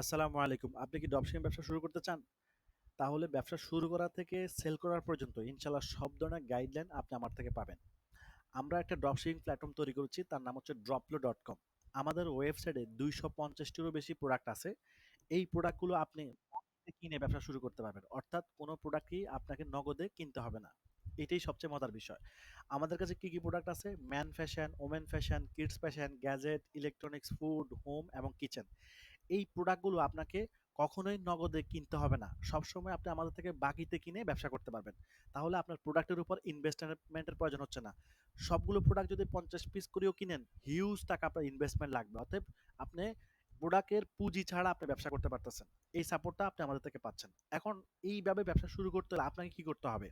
আসসালামু আলাইকুম। আপনি কি ড্রপশিপিং ব্যবসা শুরু করতে চান? তাহলে ব্যবসা শুরু করা থেকে সেল করার পর্যন্ত ইনশাল্লাহ সব ধরনের গাইডলাইন আপনি আমার থেকে পাবেন। আমরা একটা ড্রপশিপিং প্ল্যাটফর্ম তৈরি করেছি। তার নাম হচ্ছে ড্রপলো ডট কম আমাদের ওয়েবসাইটে দুইশো পঞ্চাশটিরও বেশি প্রোডাক্ট আছে। এই প্রোডাক্টগুলো আপনি কিনে ব্যবসা শুরু করতে পারবেন। অর্থাৎ কোনো প্রোডাক্টই আপনাকে নগদে কিনতে হবে না। এটাই সবচেয়ে মজার বিষয়। আমাদের কাছে কী কী প্রোডাক্ট আছে? Man fashion, women fashion, kids fashion, gadget, electronics, food, home এবং কিচেন। এই প্রোডাক্টগুলো আপনাকে কখনোই নগদে কিনতে হবে না। সবসময় আপনি আমাদের থেকে বাকিতে কিনে ব্যবসা করতে পারবেন। তাহলে আপনার প্রোডাক্টের উপর ইনভেস্টমেন্টের প্রয়োজন হচ্ছে না। সবগুলো প্রোডাক্ট যদি ৫০ পিস করেও কিনেন, হিউজ টাকা আপনার ইনভেস্টমেন্ট লাগবে। অতএব আপনি প্রোডাক্টের পুঁজি ছাড়া আপনি ব্যবসা করতে পারতেছেন। এই সাপোর্টটা আপনি আমাদের থেকে পাচ্ছেন। এখন এইভাবে ব্যবসা শুরু করতে হলে আপনাকে কি করতে হবে?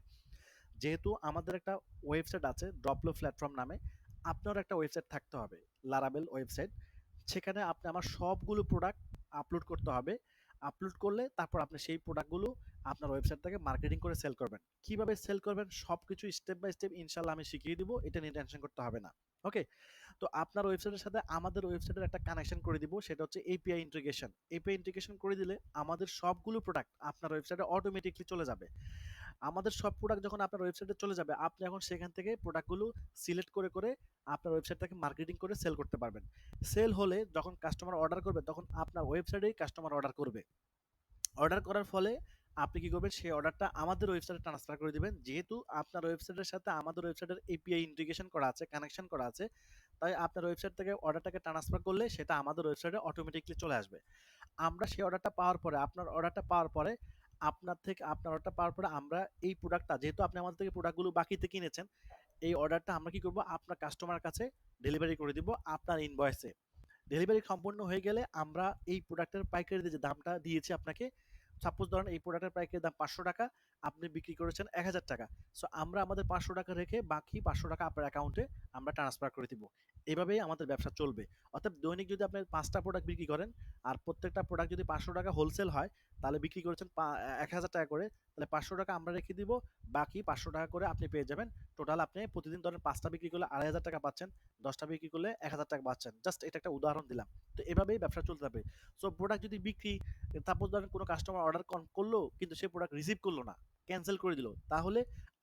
যেহেতু আমাদের একটা ওয়েবসাইট আছে ড্রপলো প্ল্যাটফর্ম নামে, আপনার একটা ওয়েবসাইট থাকতে হবে। লারাবেল ওয়েবসাইট। সেখানে আপনি আমার সবগুলো প্রোডাক্ট আপলোড করতে হবে। আপলোড করলে তারপর আপনি সেই প্রোডাক্টগুলো আপনার ওয়েবসাইট থেকে মার্কেটিং করে সেল করবেন। কীভাবে সেল করবেন সবকিছু স্টেপ বাই স্টেপ ইনশাআল্লাহ আমি শিখিয়ে দিব। এটা নিয়ে টেনশন করতে হবে না। ওকে? তো আপনার ওয়েবসাইটের সাথে আমাদের ওয়েবসাইটের একটা কানেকশন করে দিব। সেটা হচ্ছে এপিআই ইন্টিগ্রেশন। এপিআই ইন্টিগ্রেশন করে দিলে আমাদের সবগুলো প্রোডাক্ট আপনার ওয়েবসাইটে অটোমেটিকলি চলে যাবে। আমাদের সব প্রোডাক্ট যখন আপনার ওয়েবসাইটে চলে যাবে, আপনি এখন সেখান থেকে প্রোডাক্টগুলো সিলেক্ট করে, করে আপনার ওয়েবসাইটটাকে মার্কেটিং করে সেল করতে পারবেন। সেল হলে যখন কাস্টমার অর্ডার করবে তখন আপনার ওয়েবসাইটেই কাস্টমার অর্ডার করবে। অর্ডার করার ফলে আপনি কি করবেন? সেই অর্ডারটা আমাদের ওয়েবসাইটে ট্রান্সফার করে দিবেন। যেহেতু আপনার ওয়েবসাইটের সাথে আমাদের ওয়েবসাইটের এপিআই ইন্টিগ্রেশন করা আছে, কানেকশন করা আছে। তাই আপনার ওয়েবসাইট থেকে অর্ডারটাকে ট্রান্সফার করলে সেটা আমাদের ওয়েবসাইটে অটোমেটিকলি চলে আসবে। আমরা সেই অর্ডারটা পাওয়ার পরে আপনার অর্ডারটা পাওয়ার পরে আপনার থেকে আপনার অর্ডারটা পাওয়ার পরে আমরা এই প্রোডাক্টটা যেহেতু আপনি আমাদের থেকে প্রোডাক্টগুলো বাকিতে কিনেছেন, এই অর্ডারটা আমরা কি করব? আপনার কাস্টমারের কাছে ডেলিভারি করে দিব আপনার ইনভয়েসে। ডেলিভারি সম্পূর্ণ হয়ে গেলে আমরা এই প্রোডাক্টের পাইকারিতে যে দামটা দিয়েছি আপনাকে, সাপোজ ধরেন এই প্রোডাক্টের পাইকারি দাম ৳৫০০ আপনি বিক্রি করেছেন ৳১,০০০ সো আমরা আমাদের ৳৫০০ রেখে বাকি ৳৫০০ আপনার অ্যাকাউন্টে আমরা ট্রান্সফার করে দিব। এভাবেই আমাদের ব্যবসা চলবে। অর্থাৎ দৈনিক যদি আপনি পাঁচটা প্রোডাক্ট বিক্রি করেন আর প্রত্যেকটা প্রোডাক্ট যদি ৳৫০০ হোলসেল হয়, তাহলে বিক্রি করেছেন এক হাজার টাকা করে, তাহলে ৳৫০০ আমরা রেখে দিব। বাকি ৳৫০০ করে আপনি পেয়ে যাবেন। টোটাল আপনি প্রতিদিন ধরেন পাঁচটা বিক্রি করলে ৳২৫০০ পাচ্ছেন। ১০ টা বিক্রি করলে ৳১,০০০ পাচ্ছেন। জাস্ট এটা একটা উদাহরণ দিলাম। তো এভাবেই ব্যবসা চলতে থাকবে। সো প্রোডাক্ট যদি বিক্রি সাপোজ ধরেন কোনো কাস্টমার অর্ডার করল কিন্তু সে প্রোডাক্ট রিসিভ করল না, ক্যানসেল করে দিল। তাহলে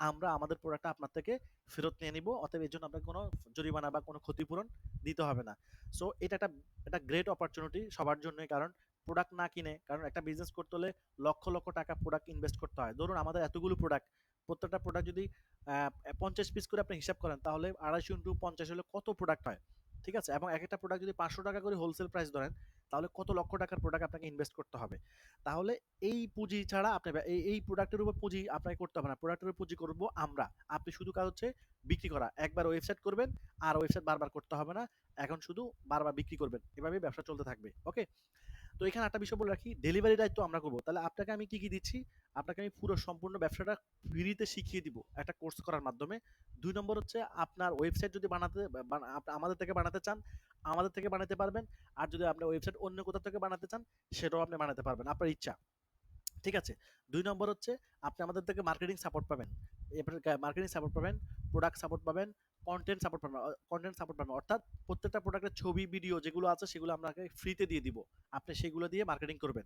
আমরা আমাদের প্রোডাক্টটা আপনার থেকে ফেরত নিয়ে নিব। অতএব এর জন্য আপনাকে কোনো জরিমানা বা কোনো ক্ষতিপূরণ দিতে হবে না। সো এটা একটা, একটা গ্রেট অপরচুনিটি সবার জন্যই। কারণ প্রোডাক্ট না কিনে কারণ একটা বিজনেস করতে হলে লক্ষ, লক্ষ টাকা প্রোডাক্ট ইনভেস্ট করতে হয়। ধরুন আমাদের এতগুলো প্রোডাক্ট, প্রত্যেকটা প্রোডাক্ট যদি পঞ্চাশ পিস করে আপনি হিসাব করেন তাহলে ২৫০ ইন্টু ৫০ হলে কত প্রোডাক্ট হয়? ঠিক আছে? এবং এক একটা প্রোডাক্ট যদি ৳৫০০ করে হোলসেল প্রাইস ধরেন, তাহলে কত লক্ষ টাকার প্রোডাক্ট আপনাকে ইনভেস্ট করতে হবে। তাহলে এই পুঁজি ছাড়া আপনি এই, এই প্রোডাক্টের উপর পুঁজি আপনাকে করতে হবে না। প্রোডাক্টের উপর পুঁজি করব আমরা। আপনি শুধু কাজ হচ্ছে বিক্রি করা। একবার ওয়েবসাইট করবেন আর ওয়েবসাইট বারবার করতে হবে না। এখন শুধু বারবার বিক্রি করবেন। এভাবে ব্যবসা চলতে থাকবে। ওকে? তো এখানে একটা বিষয় বলে রাখি, ডেলিভারি দায়িত্ব আমরা করব তাহলে আপনাকে আমি কি, কি দিচ্ছি? আপনাকে আমি পুরো সম্পূর্ণ ব্যবসাটা ফ্রিতে শিখিয়ে দিব একটা কোর্স করার মাধ্যমে। দুই নম্বর হচ্ছে আপনার ওয়েবসাইট যদি বানাতে আমাদের থেকে বানাতে চান, আমাদের থেকে বানাতে পারবেন। আর যদি আপনি ওয়েবসাইট অন্য কোথাও থেকে বানাতে চান, সেটাও আপনি বানাতে পারবেন। আপনার ইচ্ছা। ঠিক আছে? দুই নম্বর হচ্ছে আপনি আমাদের থেকে মার্কেটিং সাপোর্ট পাবেন। মার্কেটিং সাপোর্ট পাবেন, প্রোডাক্ট সাপোর্ট পাবেন, কনটেন্ট সাপোর্ট পাবেন কন্টেন্ট সাপোর্ট পাবেন। অর্থাৎ প্রত্যেকটা প্রোডাক্টের ছবি, ভিডিও যেগুলো আছে সেগুলো আপনাকে ফ্রিতে দিয়ে দিব। আপনি সেগুলো দিয়ে মার্কেটিং করবেন।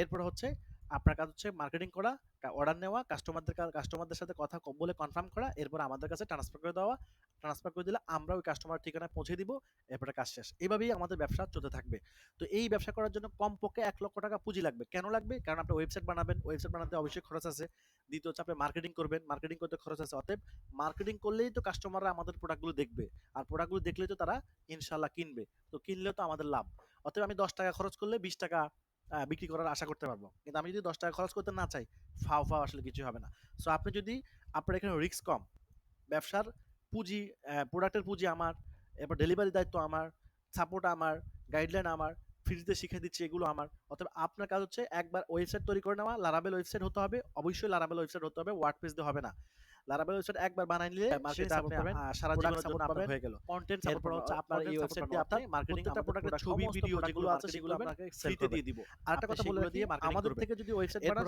এরপর হচ্ছে আপনার কাজ হচ্ছে মার্কেটিং করা, অর্ডার নেওয়া, কাস্টমারদের কাস্টমারদের সাথে কথা বলে কনফার্ম করা, এরপর আমাদের কাছে ট্রান্সফার করে দেওয়া। ট্রান্সফার করে দিলে আমরা ওই কাস্টমার ঠিকানায় পৌঁছে দিব। এরপরে কাজ শেষ। এভাবেই আমাদের ব্যবসা চলতে থাকবে। তো এই ব্যবসা করার জন্য কমপক্ষে এক লক্ষ টাকা পুঁজি লাগবে। কেন লাগবে? কারণ আপনি ওয়েবসাইট বানাবেন। ওয়েবসাইট বানাতে অবশ্যই খরচ আছে। দ্বিতীয় হচ্ছে আপনি মার্কেটিং করবেন। মার্কেটিং করতে খরচ আছে। অতএব মার্কেটিং করলেই তো কাস্টমাররা আমাদের প্রোডাক্টগুলো দেখবে। আর প্রোডাক্টগুলো দেখলেই তো তারা ইনশাআল্লাহ কিনবে। তো কিনলেও তো আমাদের লাভ। অতএব আমি ৳১০ খরচ করলে ৳২০ আ বিক্রি করার আশা করতে পারব কিন্তু আমি যদি ৳১০ খরচ করতে না চাই, ফাও, ফাও আসলে কিছুই হবে না। সো আপনি যদি আপনার এখানে রিস্ক কম। ব্যবসার পুঁজি প্রোডাক্টের পুঁজি আমার, এরপর ডেলিভারি দায়িত্ব আমার, সাপোর্ট আমার, গাইডলাইন আমার, ফ্রিতে শিখে দিচ্ছি এগুলো আমার। অতএব আপনার কাজ হচ্ছে একবার ওয়েবসাইট তৈরি করে নেওয়া, লারাবেল ওয়েবসাইট হতে হবে। অবশ্যই লারাবেল ওয়েবসাইট হতে হবে। ওয়ার্ডপ্রেস দিয়ে হবে না। লারাবেল ওয়েবসাইট একবার বানাই নিলে মার্কেটিং সাপোর্ট পাবেন। সারা জীবন সাপোর্ট আপনার হয়ে গেল। কন্টেন্ট সাপোর্ট হচ্ছে আপনার এই ওয়েবসাইট দিয়ে আপনি মার্কেটিং প্রত্যেকটা প্রোডাক্টের ছবি, ভিডিও যেগুলো আছে সেগুলো আপনাকে ফ্রিতে দিয়ে দিব। আরেকটা কথা বলে রাখি, আমাদের থেকে যদি ওয়েবসাইট বানান